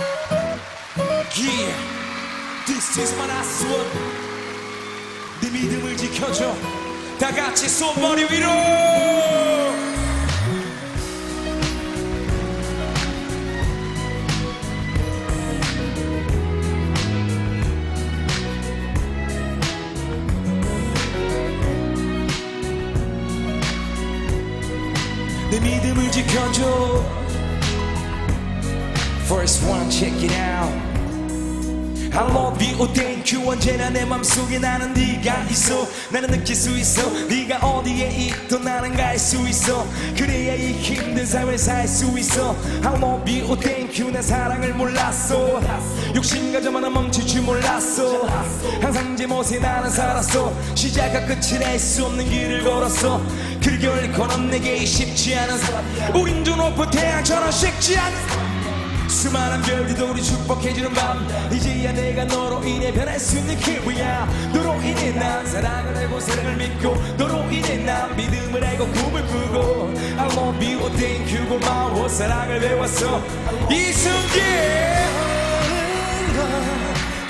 Yeah, this is my last one. 네 믿음을 지켜줘. 다 같이 손머리 위로. 내 믿음을 지켜줘. First one, check it out. I love you, thank you. 언제나 내 맘속에 나는 네가 있어. 나는 느낄 수 있어. 네가 어디에 있든 나는 갈 수 있어. 그래야 이 힘든 삶을 살 수 있어. I love you, thank you. 난 사랑을 몰랐어. 욕심 가져만은 멈출 줄 몰랐어. 항상 제 멋에 나는 살았어. 시작과 끝을 알 수 없는 길을 걸었어. 그 결코 넌 내게 쉽지 않은 사람. 우린 저 높은 태양처럼 식지 않은 수많은 별들도 우리 축복해주는 밤. 이제야 내가 너로 인해 변할 수 있는 기분이야 너로 인해 난 사랑을 알고 사랑을 믿고 너로 인해 난 믿음을 알고 꿈을 꾸고 I love you, thank you 고마워 사랑을 배웠어. 이 순간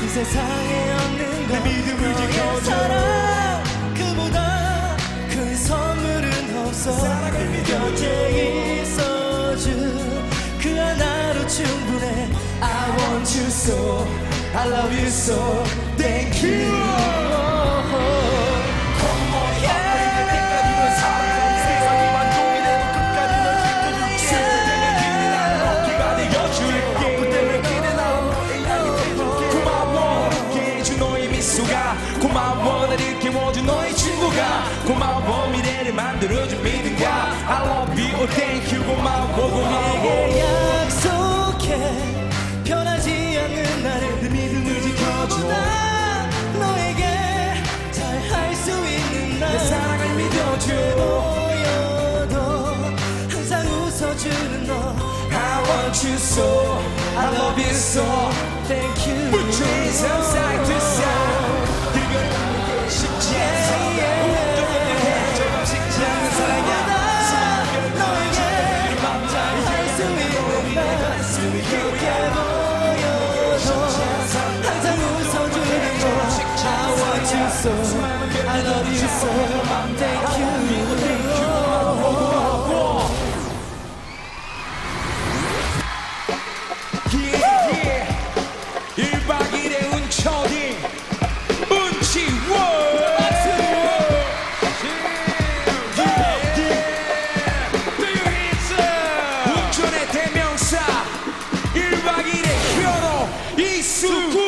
이 세상에 없는 내 믿음을 지켜줘. 사랑 그보다 큰 선물은 없어. 사랑을 믿어줘. 그 하나로 충분해 I want you so I love you so Thank you 고마워 미래를 만들어준 믿음가 I love you, oh thank you 고마워 so I love you so Thank you Thank you Yeah, yeah. 1박 2일의 운천이 운치원 운천의 대명사 1박 2일의 히어로 이수구